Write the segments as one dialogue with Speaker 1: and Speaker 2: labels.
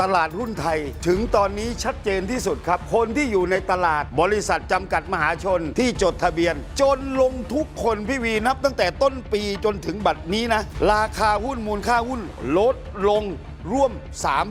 Speaker 1: ตลาดหุ้นไทย ถึงตอนนี้ชัดเจนที่สุดครับ คนที่อยู่ในตลาดบริษัทจำกัดมหาชนที่จดทะเบียน จนลงทุกคนพี่วีนับตั้งแต่ต้นปีจนถึงบัดนี้นะ ราคาหุ้นมูลค่าหุ้นลดลงร่วม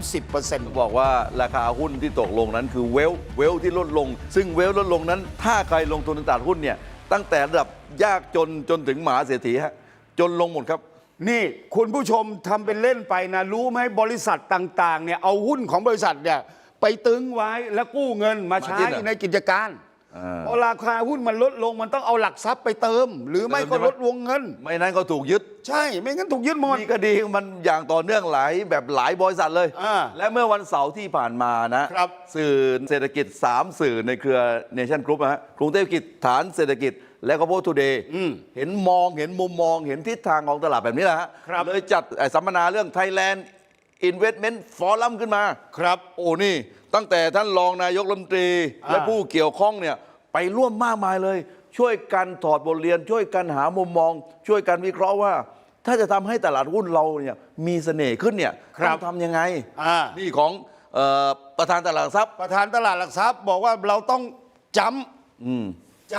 Speaker 1: 30%
Speaker 2: บอกว่าราคาหุ้นที่ตกลงนั้นคือเวลเวลที่ลดลง ซึ่งเวลลดลงนั้น ถ้าใครลงทุนในตลาดหุ้นเนี่ยตั้งแต่ระดับยากจนจนถึงมหาเศรษฐีฮะจนลงหมดครับ
Speaker 1: นี่คุณผู้ชมทำเป็นเล่นไปนะ รู้ไหมบริษัทต่างๆเนี่ยเอาหุ้นของบริษัทเนี่ยไปตึงไว้แล้วกู้เงินมาใช้
Speaker 2: มาที่ไหน
Speaker 1: ในกิจการ
Speaker 2: อ่า
Speaker 1: พอราคาหุ้นมันลดลงมันต้องเอาหลักทรัพย์ไปเติม หรือไม่
Speaker 2: เติม
Speaker 1: ก็
Speaker 2: ใช่ไหม
Speaker 1: ลดวงเงิน
Speaker 2: ไม่นั้นก็ถูกยึด
Speaker 1: ใช่ไม่งั้นถูกยึดหมด
Speaker 2: มีคดีมันอย่างต่อเนื่องหลายแบบหลายบริษัทเลย
Speaker 1: อ่า
Speaker 2: และเมื่อวันเสาร์ที่ผ่านมานะครับสื่อเศรษฐกิจ 3 สื่อในเครือเนชั่นกรุ๊ปนะฮะกรุงเทพกิจฐานเศรษฐกิจ และก็โพสทูเดย์เห็นมองเห็นมุมมองเห็นทิศทางของตลาดแบบนี้แหละฮะ
Speaker 1: ครับ
Speaker 2: เลยจัดไอ้สัมมนาเรื่อง Thailand Investment Forum ขึ้นมา
Speaker 1: ครับ
Speaker 2: โอ้นี่ ตั้งแต่ท่านรองนายกรัฐมนตรี
Speaker 1: อ่า
Speaker 2: และผู้เกี่ยวข้องเนี่ยไปร่วมมากมายเลย ช่วยกันถอดบทเรียน ช่วยกันหามุมมอง ช่วยกันวิเคราะห์ว่า ถ้าจะทำให้ตลาดหุ้นเราเนี่ยมีเสน่ห์ขึ้นเนี่ย
Speaker 1: ครับ
Speaker 2: ต้องทำยังไง
Speaker 1: อ่า
Speaker 2: นี่ของเออประธานตลาดหลักทรัพย์
Speaker 1: ประธานตลาดหลักทรัพย์บอกว่าเราต้องจ
Speaker 2: อื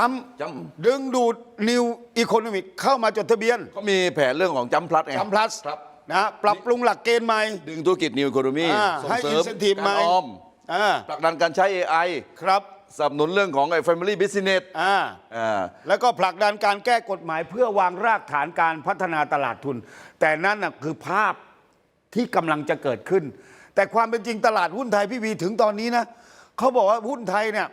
Speaker 2: มำ
Speaker 1: จ
Speaker 2: จำ
Speaker 1: ดึงดูดนิวอีโคโนมิกเข้ามาจดทะเบียน
Speaker 2: เขามีแผนเรื่องของจัมพลัสไง
Speaker 1: จำพลัส
Speaker 2: ครับ
Speaker 1: นะปรับปรุงหลักเกณฑ์ใหม่
Speaker 2: ดึงธุรกิจนิว e คโนมี
Speaker 1: อ่า
Speaker 2: ส่ง
Speaker 1: ให้
Speaker 2: เสริ
Speaker 1: อิ
Speaker 2: ม
Speaker 1: นเซนทีฟ
Speaker 2: กา
Speaker 1: ใหม่
Speaker 2: รออม
Speaker 1: อ่า
Speaker 2: ผลักดันการใช้ AI
Speaker 1: ครับ
Speaker 2: สนับสนุนเรื่องของไอ้ Family Business
Speaker 1: อ่า
Speaker 2: อ่า
Speaker 1: แล้วก็ผลักดันการแก้กฎหมายเพื่อวางรากฐานการพัฒนาตลาดทุน แต่นั่นน่ะคือภาพที่กำลังจะเกิดขึ้น แต่ความเป็นจริงตลาดหุ้นไทยพี่วีถึงตอนนี้นะเขาบอกว่าหุ้นไทยเนี่ย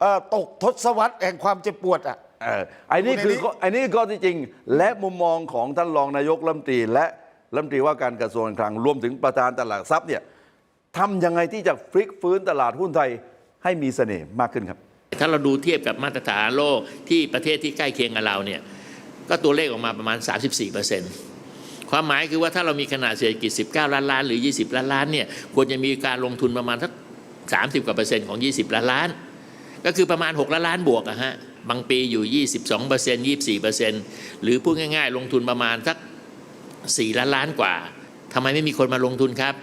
Speaker 1: เอ่อตกทศวรรษแห่งความเจ็บปวดอะ
Speaker 2: เออไอ้นี่
Speaker 1: ใน
Speaker 2: คือ
Speaker 1: นี้
Speaker 2: ข้อไอ้นี่คือข้อที่จริง และมุมมองของท่านรองนายกรัฐมนตรีและรัฐมนตรีว่าการกระทรวงการคลังรวมถึงประธานตลาดหลักทรัพย์เนี่ยทำยังไงที่จะฟลิกฟื้นตลาดหุ้นไทยให้มีเสน่ห์มากขึ้นครับ
Speaker 3: ถ้าเราดูเทียบกับมาตรฐานโลกที่ประเทศที่ใกล้เคียงกับเราเนี่ยก็ตัวเลขออกมาประมาณ 34%ความหมายคือว่าถ้าเรามีขนาดเศรษฐกิจ 19 ล้านล้านหรือ 20 ล้านล้านเนี่ยควรจะมีการลงทุนประมาณสัก30กว่าเปอร์เซ็นต์ของ 20 ล้านล้าน ก็คือประมาณ 6 ล้านล้านบวกอะฮะ บางปีอยู่ 22เปอร์เซ็นต์24เปอร์เซ็นต์หรือพูดง่ายๆ ลงทุนประมาณสัก 4 ล้านล้านกว่าทำไมไม่มีคนมาลงทุนครับ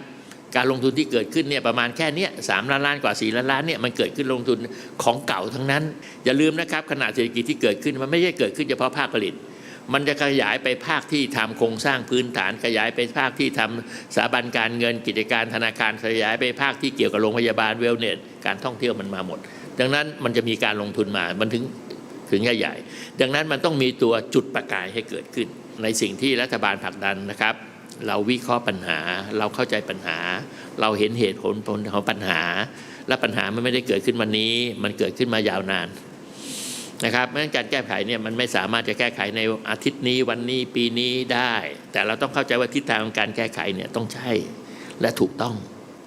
Speaker 3: การลงทุนที่เกิดขึ้นเนี่ยประมาณแค่เนี้ยสามล้านล้านกว่า4ล้านล้านเนี่ยมันเกิดขึ้นลงทุนของเก่าทั้งนั้น อย่าลืมนะครับขนาดเศรษฐกิจที่เกิดขึ้นมันไม่ใช่เกิดขึ้นเฉพาะภาคผลิต มันจะขยายไปภาคที่ทำโครงสร้างพื้นฐาน ขยายไปภาคที่ทำสถาบันการเงินกิจการธนาคารขยายไปภาคที่เกี่ยวกับโรงพยาบาลเวลเนสการท่องเที่ยวมันมาหมด ดังนั้นมันจะมีการลงทุนมา มันถึงถึงใหญ่ๆดังนั้นมันต้องมีตัวจุดประกายให้เกิดขึ้น ในสิ่งที่รัฐบาลผลักดันนะครับ เราวิเคราะห์ปัญหา เราเข้าใจปัญหา เราเห็นเหตุผลผลของปัญหา และปัญหามันไม่ได้เกิดขึ้นวันนี้ มันเกิดขึ้นมายาวนานนะครับเพราะฉะนั้นการแก้ไขเนี่ยมันไม่สามารถจะแก้ไขในอาทิตย์นี้วันนี้ปีนี้ได้ แต่เราต้องเข้าใจว่าทิศทางของการแก้ไขเนี่ยต้องใช่และถูกต้อง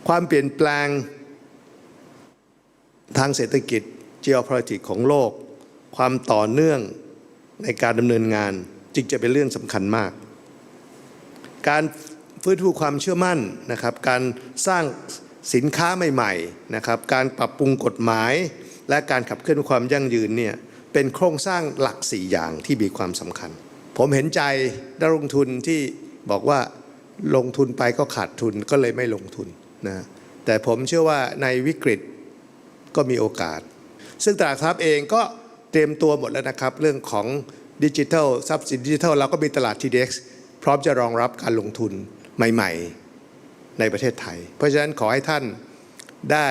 Speaker 4: ความเปลี่ยนแปลง ทางเศรษฐกิจ geopolitics ของโลก ความต่อเนื่องในการดำเนินงานจึงจะเป็นเรื่องสำคัญมาก การฟื้นฟูความเชื่อมั่นนะครับ การสร้างสินค้าใหม่ๆนะครับการปรับปรุงกฎหมาย และการขับเคลื่อนความยั่งยืนเนี่ยเป็นโครงสร้างหลักสี่อย่างที่มีความสำคัญ ผมเห็นใจนักลงทุนที่บอกว่าลงทุนไปก็ขาดทุนก็เลยไม่ลงทุนนะแต่ผมเชื่อว่าในวิกฤต ก็มีโอกาส ซึ่งตลาดหลักทรัพย์เองก็เตรียมตัวหมดแล้วนะครับ เรื่องของดิจิทัลทรัพย์สินดิจิทัลเราก็มีตลาด TDX พร้อมจะรองรับการลงทุนใหม่ ๆ ในประเทศไทย เพราะฉะนั้นขอให้ท่านได้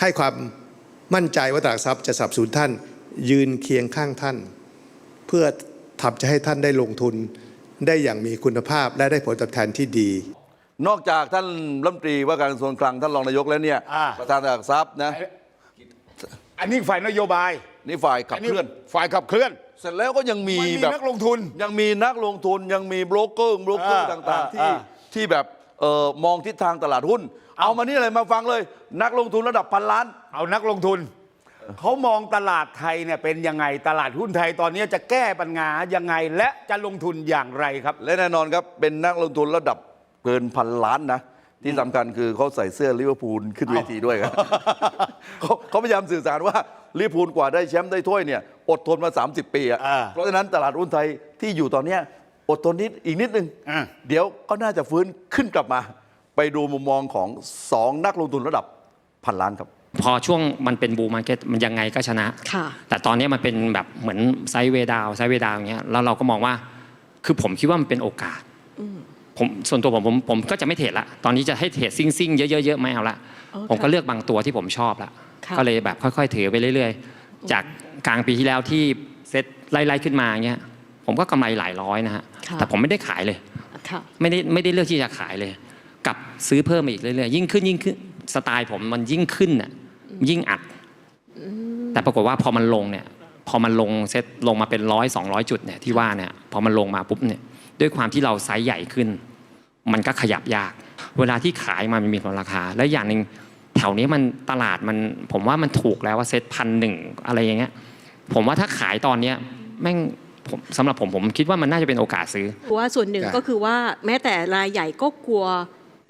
Speaker 4: ให้ความมั่นใจว่าตลาดหลักทรัพย์จะสนับสนุนท่านยืนเคียงข้างท่าน เพื่อทำจะให้ท่านได้ลงทุนได้อย่างมีคุณภาพและได้ผลตอบแทนที่ดี
Speaker 2: นอกจากท่านรัฐมนตรีว่าการกระทรวงการคลังท่านรองนายกแล้วเนี่ย
Speaker 1: อ่า
Speaker 2: ประธานตลาดหลักทรัพย์นะ
Speaker 1: อันนี้ฝ่ายนโยบาย
Speaker 2: นี่ฝ่ายขับ
Speaker 1: อันนี้
Speaker 2: เคลื่อน
Speaker 1: ฝ่ายขับเคลื่อน
Speaker 2: เสร็จแล้วก็ยังมี
Speaker 1: มันมี
Speaker 2: แบบ
Speaker 1: นักลงทุน
Speaker 2: ยังมีนักลงทุนยังมีโบรกเกอร์โบรกเกอร์
Speaker 1: อ่า
Speaker 2: ต่างๆ ที่
Speaker 1: อ่า
Speaker 2: ที่แบบเอ่อมองทิศทางตลาดหุ้น เอามานี่เลยมาฟังเลย นักลงทุนระดับพันล้าน
Speaker 1: เอานักลงทุน เขามองตลาดไทยเนี่ยเป็นยังไงตลาดหุ้นไทยตอนนี้จะแก้ปัญหายังไงและจะลงทุนอย่างไรครับ
Speaker 2: และแน่นอนครับเป็นนักลงทุนระดับ เกินพันล้านนะที่สำคัญคือเขาใส่เสื้อลิเวอร์พูลขึ้นเวทีด้วยครับเขาเขาพยายามสื่อสารว่าลิเวอร์พูลกว่าได้แชมป์ได้ถ้วยเนี่ยอดทนมา 30 ปีอะ
Speaker 1: อ่า
Speaker 2: เพราะฉะนั้นตลาดหุ้นไทยที่อยู่ตอนเนี้ยอดทนนิดอีกนิดนึง
Speaker 1: อ่า
Speaker 2: เดี๋ยวก็น่าจะฟื้นขึ้นกลับมา ไปดูมุมมองของสองนักลงทุนระดับพันล้านครับ
Speaker 5: พอช่วงมันเป็นบูมมาร์เก็ตมันยังไงก็ชนะ
Speaker 6: ค่ะ
Speaker 5: แต่ตอนนี้มันเป็นแบบเหมือนไซด์เวดาวไซด์เวดาวอย่างเงี้ยแล้วเราก็มองว่า คือผมคิดว่ามันเป็นโอกาส ผมส่วนตัวผมผมผมก็จะไม่เทรดละตอนนี้จะให้เทรดซิ่งซิ่งๆเยอะๆๆไม่เอาละ
Speaker 6: โอเค
Speaker 5: ผมก็เลือกบางตัวที่ผมชอบละ
Speaker 6: ค่ะ
Speaker 5: ก็เลยแบบค่อยๆถือไปเรื่อย ๆ จากกลางปีที่แล้วที่เซ็ตไล่ๆขึ้นมาเงี้ยผมก็กำไรหลายร้อยนะฮะ
Speaker 6: ค่ะ
Speaker 5: แต่ผมไม่ได้ขายเลย
Speaker 6: ค่ะ
Speaker 5: ไม่ได้ไม่ได้เลือกที่จะขายเลยกลับซื้อเพิ่มมาอีกเรื่อยๆยิ่งขึ้นยิ่งขึ้นสไตล์ผมมันยิ่งขึ้นน่ะยิ่งอัด แต่ปรากฏว่าพอมันลงเนี่ย พอมันลงเซ็ตลงมาเป็นร้อยสองร้อยจุดเนี่ยที่ว่าเนี่ยพอมันลงมาปุ๊บเนี่ย ด้วยความที่เราไซส์ใหญ่ขึ้น มันก็ขยับยาก เวลาที่ขายมามันมีผลราคา และอย่างหนึ่งแถวนี้มันตลาดมันผมว่ามันถูกแล้วว่าเซ็ตพันหนึ่งอะไรอย่างเงี้ยผมว่าถ้าขายตอนเนี้ยแม่งผมสำหรับผมผมคิดว่ามันน่าจะเป็นโอกาสซื้อ
Speaker 6: เพราะว่าส่วนหนึ่ง
Speaker 4: ครับ
Speaker 6: ก็คือว่าแม้แต่รายใหญ่ก็กลัว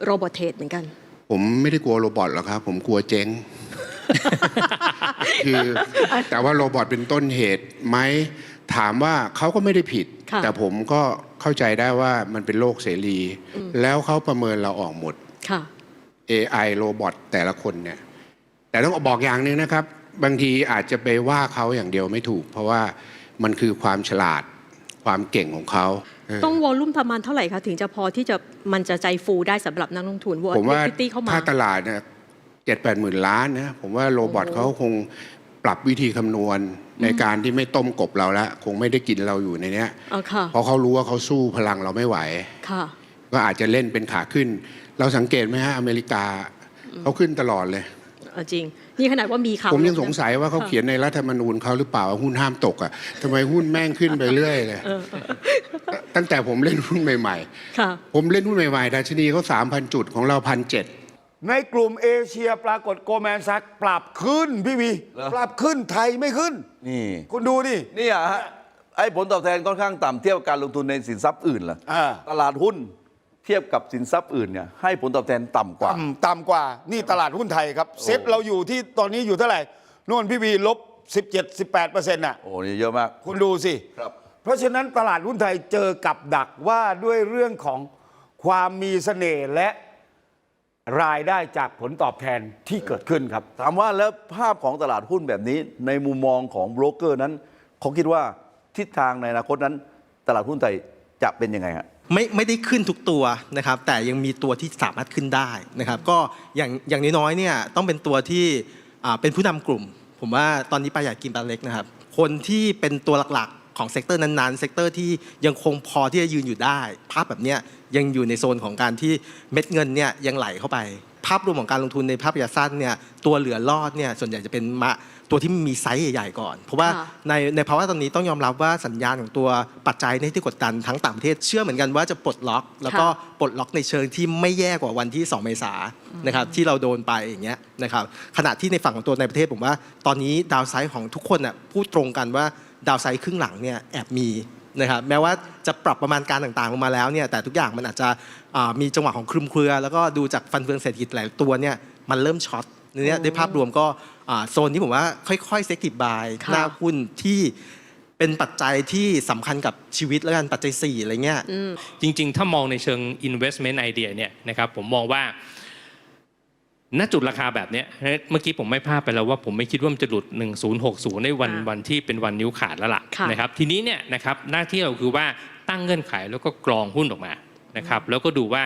Speaker 6: โรบอทเทรดเหมือนกัน
Speaker 7: ผมไม่ได้กลัวโรบอทหรอกครับ ผมกลัวเจ๊งคือแต่ว่าโรบอทเป็นต้นเหตุไหมถามว่าเขาก็ไม่ได้ผิด
Speaker 6: ค่ะ
Speaker 7: แต่ผมก็ เข้าใจได้ว่ามันเป็นโลกเสรี แล้วเขาประเมินเราออกหมด
Speaker 6: ค่ะ
Speaker 7: AI โรบอทแต่ละคนเนี่ย แต่ต้องบอกอย่างหนึ่งนะครับ บางทีอาจจะไปว่าเขาอย่างเดียวไม่ถูก เพราะว่ามันคือความฉลาดความเก่งของเขาเออ
Speaker 6: ต้องวอลลุ่มประมาณเท่าไหร่คะถึงจะพอที่จะมันจะใจฟูได้สำหรับนักลงทุนวอล
Speaker 7: ผมว่า
Speaker 6: ลิตี้เข้ามา
Speaker 7: ถ้าตลาดเนี่ยเจ็ดแปดหมื่นล้านนะผมว่าโรบอท
Speaker 6: โอ้
Speaker 7: เขาคง ปรับวิธีคำนวณในการที่ไม่ต้มกบเราแล้วคงไม่ได้กินเราอยู่ในเนี้ย
Speaker 6: เอาค่ะ
Speaker 7: เพราะเขารู้ว่าเขาสู้พลังเราไม่ไหว
Speaker 6: ค่ะ
Speaker 7: ก็อาจจะเล่นเป็นขาขึ้น เราสังเกตไหมฮะอเมริกาเขาขึ้นตลอดเลย
Speaker 6: เอาจริง นี่ขนาดว่ามีข่าว
Speaker 7: ผมยัง
Speaker 6: ล
Speaker 7: สงสัยว่าเขา
Speaker 6: ค่ะ
Speaker 7: เขียนในรัฐธรรมนูญเขาหรือเปล่าว่าหุ้นห้ามตกอะทำไมหุ้นแม่งขึ้นไปเรื่อยเลยตั้งแต่ผมเล่นหุ้นใหม่
Speaker 6: ค่ะ
Speaker 7: ๆ ผมเล่นหุ้นใหม่ ๆ ดัชนีเขาสามพันจุดของเราพันเจ็ด
Speaker 1: ในกลุ่มเอเชียปรากฏโกลแมนซักปรับขึ้นพี่วี
Speaker 2: เหรอ
Speaker 1: ปรับขึ้นไทยไม่ขึ้น
Speaker 2: นี่
Speaker 1: คุณดูดิ
Speaker 2: นี่อะฮะไอ้ผลตอบแทนค่อนข้างต่ำเทียบกับการลงทุนในสินทรัพย์อื่นล่ะ
Speaker 1: อ่า
Speaker 2: ตลาดหุ้นเทียบกับสินทรัพย์อื่นเนี่ยให้ผลตอบแทนต่ำกว่า
Speaker 1: ต่ำต่ำกว่า นี่ตลาดหุ้นไทยครับ เซ็ตเราอยู่ที่ตอนนี้อยู่เท่าไหร่นู่นพี่วีลบ 17 18เปอร์เซ็นต์น่ะ
Speaker 2: โอ้โหนี่เยอะมาก
Speaker 1: คุณดูสิ
Speaker 2: ครับ
Speaker 1: เพราะฉะนั้นตลาดหุ้นไทยเจอกับดักว่าด้วยเรื่องของความมีเสน่ห์และ รายได้จากผลตอบแทนที่เกิดขึ้นครับ
Speaker 2: ถามว่าแล้วภาพของตลาดหุ้นแบบนี้ ในมุมมองของโบรกเกอร์นั้นเขาคิดว่าทิศทางในอนาคตนั้น ตลาดหุ้นไทยจะเป็นยังไงฮะ
Speaker 8: ไม่ไม่ได้ขึ้นทุกตัวนะครับแต่ยังมีตัวที่สามารถขึ้นได้นะครับก็อย่างอย่างน้อยๆเนี่ยต้องเป็นตัวที่อ่าเป็นผู้นำกลุ่ม ผมว่าตอนนี้ปลาใหญ่กินปลาเล็กนะครับ คนที่เป็นตัวหลักๆ ของเซกเตอร์นั้นๆ เซกเตอร์ที่ยังคงพอที่จะยืนอยู่ได้ ภาพแบบเนี้ยยังอยู่ในโซนของการที่เม็ดเงินเนี่ยยังไหลเข้าไป ภาพรวมของการลงทุนในภาพระยะสั้นเนี่ยตัวเหลือรอดเนี่ยส่วนใหญ่จะเป็นมาตัวที่มีไซส์ใหญ่ๆก่อน เพราะว่า
Speaker 6: ค่ะ
Speaker 8: ในในภาวะตอนนี้ต้องยอมรับว่าสัญญาณของตัวปัจจัยในที่กดดันทั้งต่างประเทศเชื่อเหมือนกันว่าจะปลดล็อก แล้วก็ปลดล็อกในเชิงที่ไม่แย่กว่าวันที่ 2 เมษายนนะครับที่เราโดนไปอย่างเงี้ยนะครับขณะที่ในฝั่งของตัวในประเทศผมว่า ตอนนี้ดาวไซด์ของทุกคนน่ะพูดตรงกันว่า ดาวไซด์ครึ่งหลังเนี่ยแอบมีนะครับแม้ว่าจะปรับประมาณการต่างๆลงมาแล้วเนี่ยแต่ทุกอย่างมันอาจจะอ่ามีจังหวะของคลุมเครือ แล้วก็ดูจากฟันเฟืองเศรษฐกิจหลายตัวเนี่ยมันเริ่มช็อตเนี่ยด้วยภาพรวมก็อ่าโซนที่ผมว่าค่อยๆเซ็กติบาย
Speaker 6: ค่ะ
Speaker 8: หน้าหุ้นที่เป็นปัจจัยที่สำคัญกับชีวิตแล้วกันปัจจัย4อะไรเงี้ย
Speaker 9: จริง ๆ ถ้ามองในเชิง investment idea เนี่ยนะครับผมมองว่า ณจุดราคาแบบเนี้ยเมื่อกี้ผมไม่พลาดไปแล้วว่าผมไม่คิดว่ามันจะหลุด 1060 ในวัน
Speaker 6: ค่ะ
Speaker 9: วันที่เป็นวันนิ้วขาดแล้วล่ะ
Speaker 6: ค่ะ
Speaker 9: นะครับทีนี้เนี่ยนะครับหน้าที่เราคือว่าตั้งเงื่อนไขแล้วก็กรองหุ้นออกมานะครับแล้วก็ดูว่า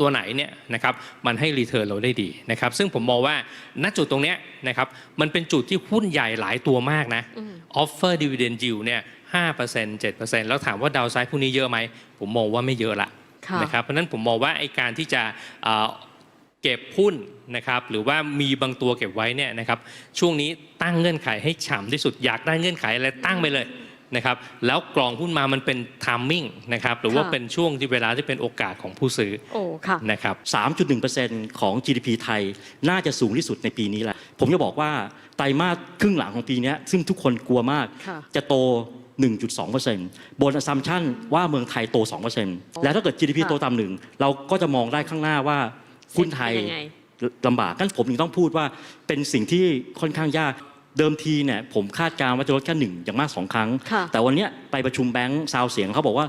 Speaker 9: ตัวไหนเนี่ยนะครับมันให้รีเทิร์นเราได้ดีนะครับซึ่งผมมองว่าณจุดตรงเนี้ยนะครับมันเป็นจุดที่หุ้นใหญ่หลายตัวมากนะ offer dividend yield เนี่ย5% 7%แล้วถามว่าดาวไซด์พวกนี้เยอะไหมผมมองว่าไม่เยอะละ
Speaker 6: ค่ะ
Speaker 9: นะครับเพราะฉะนั้นผมมองว่าไอ้การที่จะ เอ่อเก็บหุ้นนะครับหรือว่ามีบางตัวเก็บไว้เนี่ยนะครับช่วงนี้ตั้งเงื่อนไขให้ฉ่ำที่สุดอยากได้เงื่อนไขอะไรตั้งไปเลยนะครับแล้วกรองหุ้นมามันเป็น timing นะครับหรือว่า
Speaker 6: ค่ะ
Speaker 9: เป็นช่วงที่เวลาที่เป็นโอกาสของผู้ซื้อ
Speaker 6: โอ้ค่ะ
Speaker 9: นะครับ
Speaker 10: 3.1%ของ GDP ไทยน่าจะสูงที่สุดในปีนี้แหละ ผมจะบอกว่าไตรมาสครึ่งหลังของปีเนี้ยซึ่งทุกคนกลัวมาก
Speaker 6: ค่ะ
Speaker 10: จะโต 1.2%บน assumption ว่าเมืองไทยโต 2%แล้วถ้าเกิด GDP
Speaker 6: ค่ะ
Speaker 10: โตตามหนึ่ง เราก็จะมองได้ข้างหน้าว่า หุ้นไทย
Speaker 6: เป็นยังไง
Speaker 10: ลำบากงั้นผมถึงต้องพูดว่าเป็นสิ่งที่ค่อนข้างยากเดิมทีเนี่ยผมคาดการณ์ว่าจะลดแค่หนึ่งอย่างมากสองครั้ง
Speaker 6: ค่ะ
Speaker 10: แต่วันเนี้ยไปประชุมแบงก์ซาวเสียงเขาบอกว่า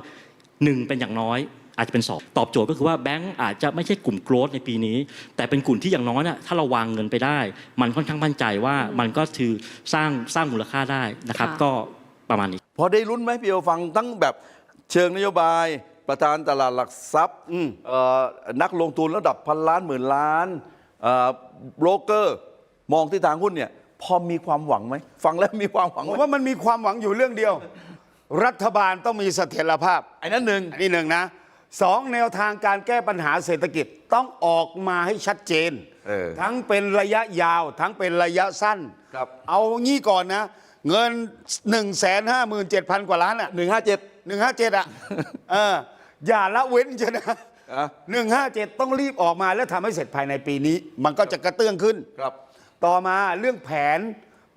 Speaker 10: หนึ่งเป็นอย่างน้อยอาจจะเป็นสองตอบโจทย์ก็คือว่าแบงก์อาจจะไม่ใช่กลุ่มโกรธในปีนี้ แต่เป็นกลุ่มที่อย่างน้อยน่ะถ้าเราวางเงินไปได้ มันค่อนข้างมั่นใจว่ามันก็คือสร้างสร้างมูลค่าได้นะครับ
Speaker 6: ค่ะ
Speaker 10: ก็ประมาณนี้
Speaker 2: พอได้ลุ้นไหมพี่โอฟังทั้งแบบเชิงนโยบาย ประธานตลาดหลักทรัพย์เอ่อนักลงทุนระดับพันล้านหมื่นล้านเอ่อโบรกเกอร์ มองที่ทางหุ้นเนี่ยพอมีความหวังไหมฟังแล้วมีความหวัง
Speaker 1: ผ
Speaker 2: ไหม
Speaker 1: มว่ามันมีความหวังอยู่เรื่องเดียว รัฐบาลต้องมีเสถียรภาพ
Speaker 2: ไอ้นั้นหนึ่ง
Speaker 1: อันนี้หนึ่งนะสองแนวทางการแก้ปัญหาเศรษฐกิจต้องออกมาให้ชัดเจน
Speaker 2: เออ
Speaker 1: ทั้งเป็นระยะยาว ทั้งเป็นระยะสั้น
Speaker 2: ครับ
Speaker 1: เอางี้ก่อนนะ เงิน 1 5 7 0 0 0 กว่าล้านอะ
Speaker 2: หนึ่งห้าเจ็ด
Speaker 1: หนึ่งห้าเจ็ดอะเออ อย่าละเว้นจะนะ
Speaker 2: อะ
Speaker 1: หนึ่งห้าเจ็ดต้องรีบออกมาแล้วทำให้เสร็จภายในปีนี้ มันก็จะกระเตื้องขึ้น
Speaker 2: ครับ
Speaker 1: ต่อมาเรื่องแผน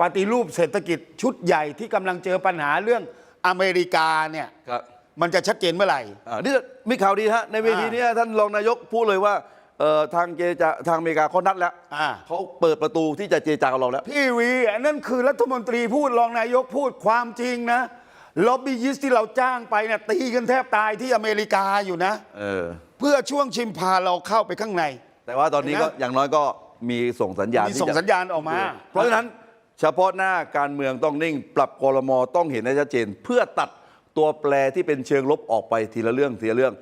Speaker 1: ปฏิรูปเศรษฐกิจชุดใหญ่ที่กำลังเจอปัญหาเรื่องอเมริกาเนี่ย
Speaker 2: ครับ
Speaker 1: มันจะชัดเจนเมื่อไหร่
Speaker 2: อ่านี่มีข่าวดีฮะในเวที
Speaker 1: อ่า
Speaker 2: เนี้ท่านรองนายกพูดเลยว่าเอ่อทางเจรจาทางอเมริกาเขานัดแล้ว
Speaker 1: อ่า
Speaker 2: เขาเปิดประตูที่จะเจรจากับเราแล้ว
Speaker 1: พี่วีอันนั้นคือรัฐมนตรีพูดรองนายกพูดความจริงนะ ล็อบบี้ยิสที่เราจ้างไปเนี่ยตีกันแทบตายที่อเมริกาอยู่นะ
Speaker 2: เออ
Speaker 1: เพื่อช่วงชิมพาเราเข้าไปข้างใน
Speaker 2: แต่ว่าตอนนี้ก็
Speaker 1: เห็นไหม
Speaker 2: อย่างน้อยก็มีส่งสัญญาณ
Speaker 1: มี
Speaker 2: ที่
Speaker 1: ส่ง
Speaker 2: จะ
Speaker 1: สัญญาณออกมา
Speaker 2: เพราะฉะนั้นเฉพาะหน้าการเมืองต้องนิ่ง ปรับคอรมอต้องเห็นให้ชัดเจน เพื่อตัดตัวแปรที่เป็นเชิงลบออกไปทีละเรื่องทีละเรื่อง